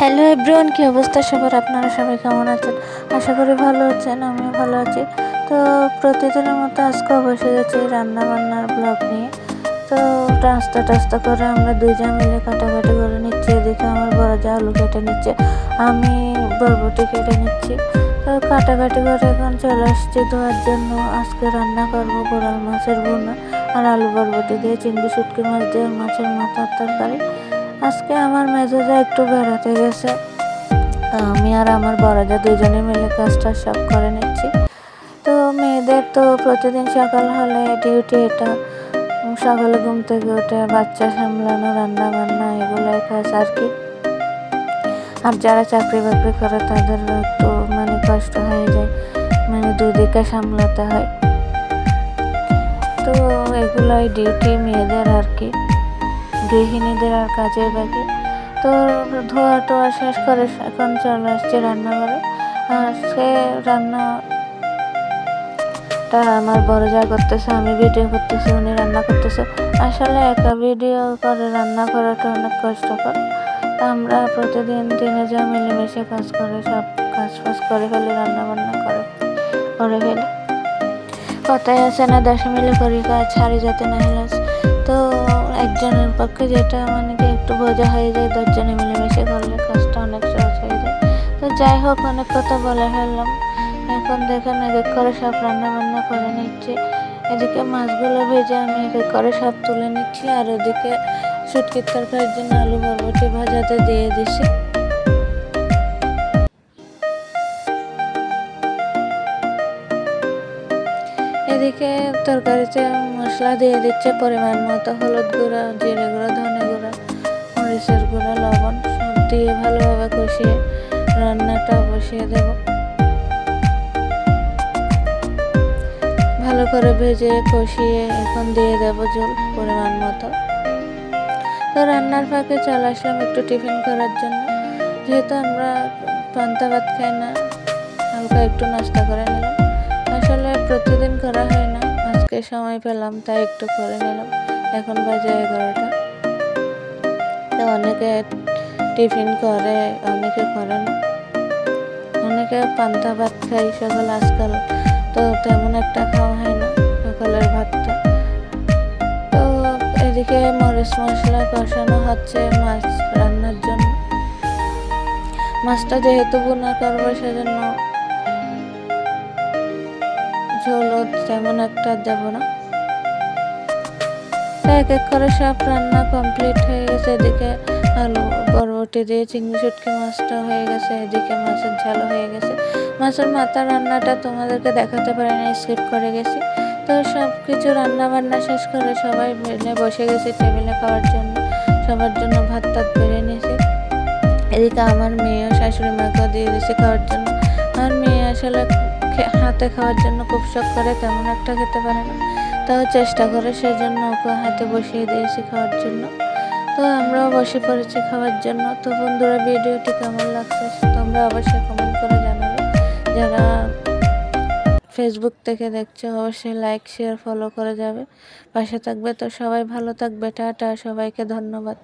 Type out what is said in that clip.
Hello everyone কী অবস্থা সবার? আপনারা সবাই কেমন আছেন? আশা করি ভালো আছেন, আমিও ভালো আছি। তো প্রতিদিনের মতো আজকেও বসে গেছি রান্না বান্নার ব্লগ নিয়ে। তো রাস্তা টাস্তা করে আমরা দুইজন মিলে কাটাকাটি করে নিচ্ছি, এদিকে আমার বড় যা আলু কেটে নিচ্ছে, আমি বরবটি কেটে নিচ্ছি। তো কাটাকাটি করে এখন চলে আসছি ধোয়ার জন্য। আজকে রান্না করব গোড়াল মাছের বোনা আর আলু বরবটি দিয়ে, চিংড়ি শুটকি মাছ দিয়ে, মাছের মাথার তরকারি। আজকে আমার মেজাজে একটু বেড়াতে গেছে। আমি আর আমার বড়জা দুজনে মিলে কাজটা সব করে নিচ্ছি। তো মেয়েদের তো প্রতিদিন সকাল হলে ডিউটি এটা সকালে ঘুম থেকে উঠে বাচ্চা সামলানো রান্না বান্না এগুলোই কাজ আর কি। আর যারা চাকরি বাকরি করে তাদের একটু মানে কষ্ট হয়ে যায় মানে দুদিকে সামলাতে হয়। তো এগুলোই ডিউটি মেয়েদের আর কি। গৃহিণীদের আর কাজের বাকি। তো ধোয়া টোয়া শেষ করে এখন চলে আসছে রান্নাঘরে। সে রান্না তা আমার বড় যা করতেছে, আমি ভিডিও করতেছি, উনি রান্না করতেছে। আসলে একা ভিডিও করে রান্না করাটা অনেক কষ্টকর। আমরা প্রতিদিন দিনে যা মিলেমিশে কাজ করে, সব কাজ ফাজ করে ফেলি রান্না বান্না করে করে ফেলি। কথায় আছে না, দশ মিলে করি, কাজ ছাড়ি যাতে না হিলাস। তো একজনের পক্ষে যেটা মানে কি একটু বোঝা হয়ে যায়, দশজনে মিলেমিশে করলে কাজটা অনেক সহজ হয়ে যায়। তো যাই হোক, অনেক কথা বলে ফেললাম। এখন দেখেন এক এক করে সব রান্না বান্না করে নিচ্ছি। এদিকে মাছগুলো ভেজে আমি এক এক করে সব তুলে নিচ্ছি। আর ওদিকে শুটকির তরকারির জন্য আলু বরবটি ভাজাতে দিয়ে দিছি। এদিকে তরকারিতে মশলা দিয়ে দিচ্ছে পরিমাণ মতো, হলুদ গুঁড়া, জিরে গুঁড়া, ধনে গুঁড়া, মরিচের গুঁড়া, লবণ, সব দিয়ে ভালোভাবে কষিয়ে রান্নাটা বসিয়ে দেব। ভালো করে ভেজে কষিয়ে এখন দিয়ে দেব জল পরিমাণ মতো। তো রান্নার ফাঁকে চলে আসলাম একটু টিফিন করার জন্য। যেহেতু আমরা পান্তা ভাত খাই না, হালকা একটু নাস্তা করে নিলাম। আজকে সময় পেলাম, তাই একটু করে নিলাম। এখন বাজে এগারোটা। তো অনেকে টিফিন করে, অনেকে করেন অনেকে পান্তা ভাত খাই সকাল আজকাল। তো তেমন একটা খাওয়া হয় না, সকালের ভাতটা। তো এদিকে মরিচ মশলা কষানো হচ্ছে মাছ রান্নার জন্য। মাছটা যেহেতু বোনা করব, সেজন্য ঝোলও তেমন একটা দেব না। এক এক করে সব রান্না কমপ্লিট হয়ে গেছে, এদিকে আলু বরবটি দিয়ে চিংড়ি শুটকি মাছটা হয়ে গেছে, এদিকে মাছের ঝাল হয়ে গেছে। মাছের মাথা রান্নাটা তোমাদেরকে দেখাতে পারি না স্কিপ করে গেছি। তো সব কিছু রান্না বান্না শেষ করে সবাই মিলে বসে গেছি টেবিলে খাওয়ার জন্য। সবার জন্য ভাত টাত বেড়ে নিয়েছি। এদিকে আমার মেয়ে শাশুড়ি মাকেও দিয়ে দিয়েছি খাওয়ার জন্য। আমার মেয়ে আসলে হাতে খাওয়ার জন্য খুব শখ করে, তেমন একটা খেতে পারে না। তাও চেষ্টা করে সেজন্য ওকে হাতে বসিয়ে দিয়েছি খাওয়ার জন্য। তো আমরাও বসে পড়েছি খাওয়ার জন্য। তো বন্ধুরা, ভিডিওটি কেমন লাগছে তোমরা অবশ্যই কমেন্ট করে জানাবে। যারা ফেসবুক থেকে দেখছ, অবশ্যই লাইক শেয়ার ফলো করে যাবে। পাশে থাকবে তো সবাই ভালো থাকবে। টাটা, সবাইকে ধন্যবাদ।